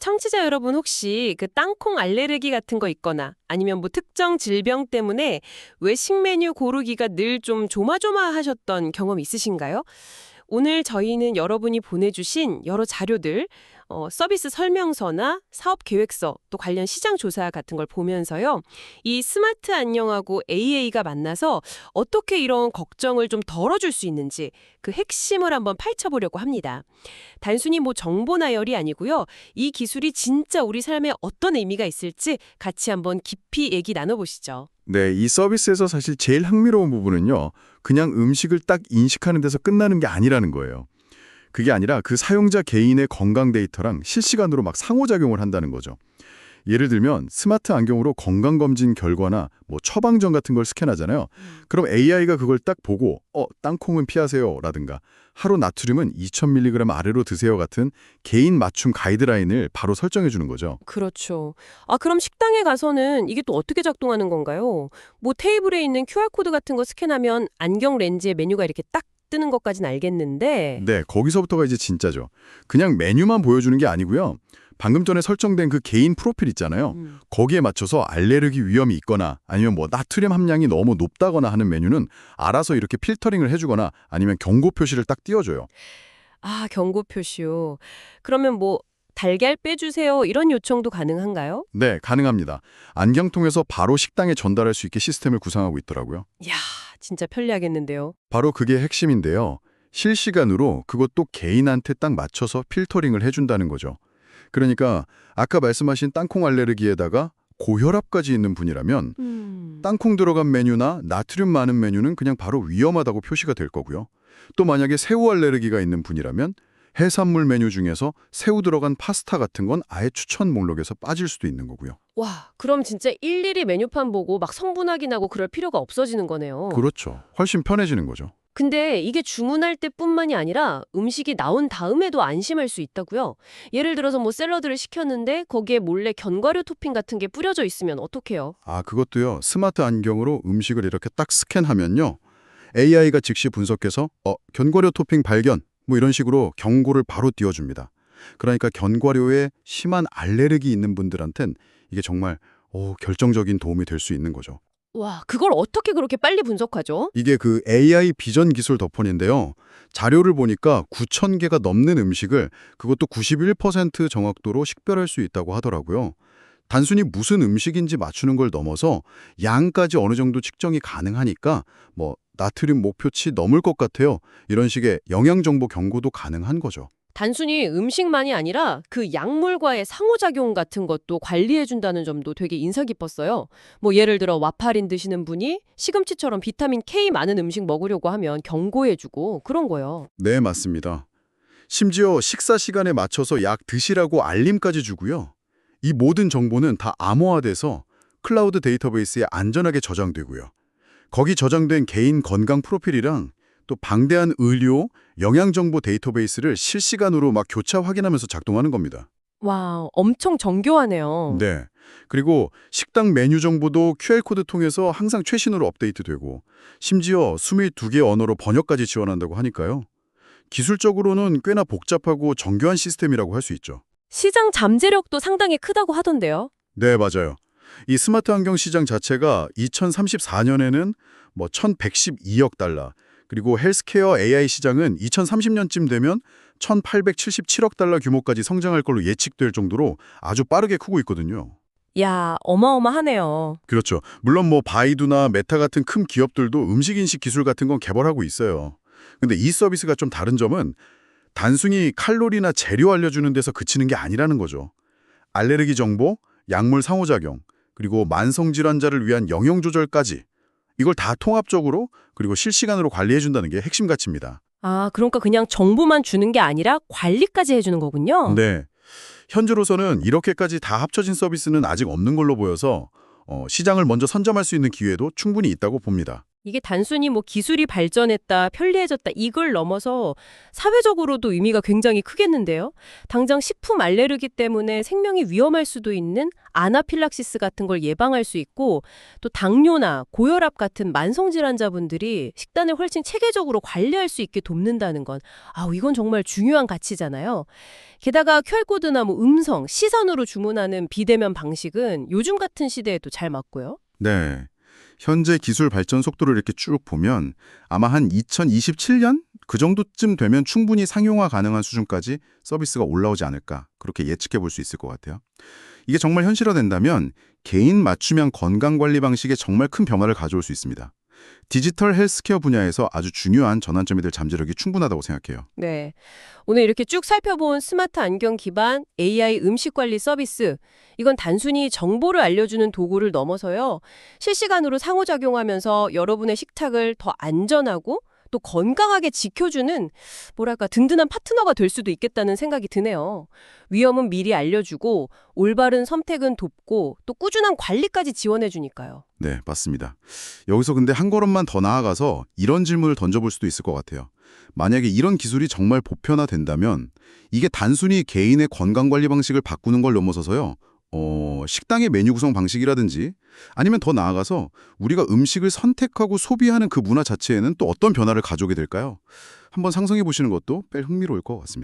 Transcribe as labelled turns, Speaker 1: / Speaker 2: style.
Speaker 1: 청취자 여러분 혹시 그 땅콩 알레르기 같은 거 있거나 아니면 뭐 특정 질병 때문에 외식 메뉴 고르기가 늘 좀 조마조마하셨던 경험 있으신가요? 오늘 저희는 여러분이 보내주신 여러 자료들, 어, 서비스 설명서나 사업 계획서, 또 관련 시장 조사 같은 걸 보면서요. 이 스마트 안녕하고 AA가 만나서 어떻게 이런 걱정을 좀 덜어줄 수 있는지 그 핵심을 한번 파헤쳐보려고 합니다. 단순히 뭐 정보 나열이 아니고요. 이 기술이 진짜 우리 삶에 어떤 의미가 있을지 같이 한번 깊이 얘기 나눠보시죠.
Speaker 2: 네, 이 서비스에서 사실 제일 흥미로운 부분은요. 그냥 음식을 딱 인식하는 데서 끝나는 게 아니라는 거예요. 그게 아니라 그 사용자 개인의 건강 데이터랑 실시간으로 막 상호작용을 한다는 거죠. 예를 들면 스마트 안경으로 건강검진 결과나 뭐 처방전 같은 걸 스캔하잖아요. 그럼 AI가 그걸 딱 보고 어, 땅콩은 피하세요 라든가 하루 나트륨은 2000mg 아래로 드세요 같은 개인 맞춤 가이드라인을 바로 설정해 주는 거죠.
Speaker 1: 그렇죠. 아, 그럼 식당에 가서는 이게 또 어떻게 작동하는 건가요? 뭐 테이블에 있는 QR코드 같은 거 스캔하면 안경 렌즈에 메뉴가 이렇게 딱 뜨는 것까진 알겠는데.
Speaker 2: 네, 거기서부터가 이제 진짜죠. 그냥 메뉴만 보여주는 게 아니고요. 방금 전에 설정된 그 개인 프로필 있잖아요.
Speaker 1: 음.
Speaker 2: 거기에 맞춰서 알레르기 위험이 있거나 아니면 뭐 나트륨 함량이 너무 높다거나 하는 메뉴는 알아서 이렇게 필터링을 해주거나 아니면 경고 표시를 딱 띄워줘요.
Speaker 1: 아, 경고 표시요. 그러면 뭐 달걀 빼주세요 이런 요청도 가능한가요?
Speaker 2: 네, 가능합니다. 안경통에서 바로 식당에 전달할 수 있게 시스템을 구상하고 있더라고요.
Speaker 1: 이야, 진짜 편리하겠는데요.
Speaker 2: 바로 그게 핵심인데요. 실시간으로 그것도 개인한테 딱 맞춰서 필터링을 해준다는 거죠. 그러니까 아까 말씀하신 땅콩 알레르기에다가 고혈압까지 있는 분이라면
Speaker 1: 음.
Speaker 2: 땅콩 들어간 메뉴나 나트륨 많은 메뉴는 그냥 바로 위험하다고 표시가 될 거고요. 또 만약에 새우 알레르기가 있는 분이라면 해산물 메뉴 중에서 새우 들어간 파스타 같은 건 아예 추천 목록에서 빠질 수도 있는 거고요.
Speaker 1: 와, 그럼 진짜 일일이 메뉴판 보고 막 성분 확인하고 그럴 필요가 없어지는 거네요.
Speaker 2: 그렇죠. 훨씬 편해지는 거죠.
Speaker 1: 근데 이게 주문할 때뿐만이 아니라 음식이 나온 다음에도 안심할 수 있다고요? 예를 들어서 뭐 샐러드를 시켰는데 거기에 몰래 견과류 토핑 같은 게 뿌려져 있으면 어떡해요?
Speaker 2: 아, 그것도요. 스마트 안경으로 음식을 이렇게 딱 스캔하면요. AI가 즉시 분석해서 어, 견과류 토핑 발견 뭐 이런 식으로 경고를 바로 띄워줍니다. 그러니까 견과류에 심한 알레르기 있는 분들한텐 이게 정말 오, 결정적인 도움이 될 수 있는 거죠.
Speaker 1: 와, 그걸 어떻게 그렇게 빨리 분석하죠?
Speaker 2: 이게 그 AI 비전 기술 덕분인데요. 자료를 보니까 9,000개가 넘는 음식을 그것도 91% 정확도로 식별할 수 있다고 하더라고요. 단순히 무슨 음식인지 맞추는 걸 넘어서 양까지 어느 정도 측정이 가능하니까 뭐 나트륨 목표치 넘을 것 같아요. 이런 식의 영양 정보 경고도 가능한 거죠.
Speaker 1: 단순히 음식만이 아니라 그 약물과의 상호작용 같은 것도 관리해준다는 점도 되게 인상 깊었어요. 뭐 예를 들어 와파린 드시는 분이 시금치처럼 비타민 K 많은 음식 먹으려고 하면 경고해주고 그런 거요.
Speaker 2: 네, 맞습니다. 심지어 식사 시간에 맞춰서 약 드시라고 알림까지 주고요. 이 모든 정보는 다 암호화돼서 클라우드 데이터베이스에 안전하게 저장되고요. 거기 저장된 개인 건강 프로필이랑 또 방대한 의료, 영양정보 데이터베이스를 실시간으로 막 교차 확인하면서 작동하는 겁니다.
Speaker 1: 와, 엄청 정교하네요.
Speaker 2: 네. 그리고 식당 메뉴 정보도 QR코드 통해서 항상 최신으로 업데이트되고 심지어 22개 언어로 번역까지 지원한다고 하니까요. 기술적으로는 꽤나 복잡하고 정교한 시스템이라고 할 수 있죠.
Speaker 1: 시장 잠재력도 상당히 크다고 하던데요.
Speaker 2: 네, 맞아요. 이 스마트 안경 시장 자체가 2034년에는 뭐 1112억 달러, 그리고 헬스케어 AI 시장은 2030년쯤 되면 1877억 달러 규모까지 성장할 걸로 예측될 정도로 아주 빠르게 크고 있거든요.
Speaker 1: 야, 어마어마하네요.
Speaker 2: 그렇죠. 물론 뭐 바이두나 메타 같은 큰 기업들도 음식 인식 기술 같은 건 개발하고 있어요. 근데 이 서비스가 좀 다른 점은 단순히 칼로리나 재료 알려주는 데서 그치는 게 아니라는 거죠. 알레르기 정보, 약물 상호작용, 그리고 만성질환자를 위한 영양 조절까지 이걸 다 통합적으로 그리고 실시간으로 관리해준다는 게 핵심 가치입니다.
Speaker 1: 아, 그러니까 그냥 정보만 주는 게 아니라 관리까지 해주는 거군요.
Speaker 2: 네. 현재로서는 이렇게까지 다 합쳐진 서비스는 아직 없는 걸로 보여서 어, 시장을 먼저 선점할 수 있는 기회도 충분히 있다고 봅니다.
Speaker 1: 이게 단순히 뭐 기술이 발전했다, 편리해졌다 이걸 넘어서 사회적으로도 의미가 굉장히 크겠는데요. 당장 식품 알레르기 때문에 생명이 위험할 수도 있는 아나필락시스 같은 걸 예방할 수 있고 또 당뇨나 고혈압 같은 만성 질환자분들이 식단을 훨씬 체계적으로 관리할 수 있게 돕는다는 건 아우 이건 정말 중요한 가치잖아요. 게다가 QR코드나 뭐 음성, 시선으로 주문하는 비대면 방식은 요즘 같은 시대에도 잘 맞고요.
Speaker 2: 네. 현재 기술 발전 속도를 이렇게 쭉 보면 아마 한 2027년 그 정도쯤 되면 충분히 상용화 가능한 수준까지 서비스가 올라오지 않을까 그렇게 예측해 볼 수 있을 것 같아요. 이게 정말 현실화된다면 개인 맞춤형 건강관리 방식에 정말 큰 변화를 가져올 수 있습니다. 디지털 헬스케어 분야에서 아주 중요한 전환점이 될 잠재력이 충분하다고 생각해요.
Speaker 1: 네. 오늘 이렇게 쭉 살펴본 스마트 안경 기반 AI 음식 관리 서비스. 이건 단순히 정보를 알려주는 도구를 넘어서요. 실시간으로 상호작용하면서 여러분의 식탁을 더 안전하고 또 건강하게 지켜주는 뭐랄까 든든한 파트너가 될 수도 있겠다는 생각이 드네요. 위험은 미리 알려주고 올바른 선택은 돕고 또 꾸준한 관리까지 지원해 주니까요.
Speaker 2: 네, 맞습니다. 여기서 근데 한 걸음만 더 나아가서 이런 질문을 던져볼 수도 있을 것 같아요. 만약에 이런 기술이 정말 보편화된다면 이게 단순히 개인의 건강관리 방식을 바꾸는 걸 넘어서서요. 어, 식당의 메뉴 구성 방식이라든지 아니면 더 나아가서 우리가 음식을 선택하고 소비하는 그 문화 자체에는 또 어떤 변화를 가져오게 될까요? 한번 상상해 보시는 것도 꽤 흥미로울 것 같습니다.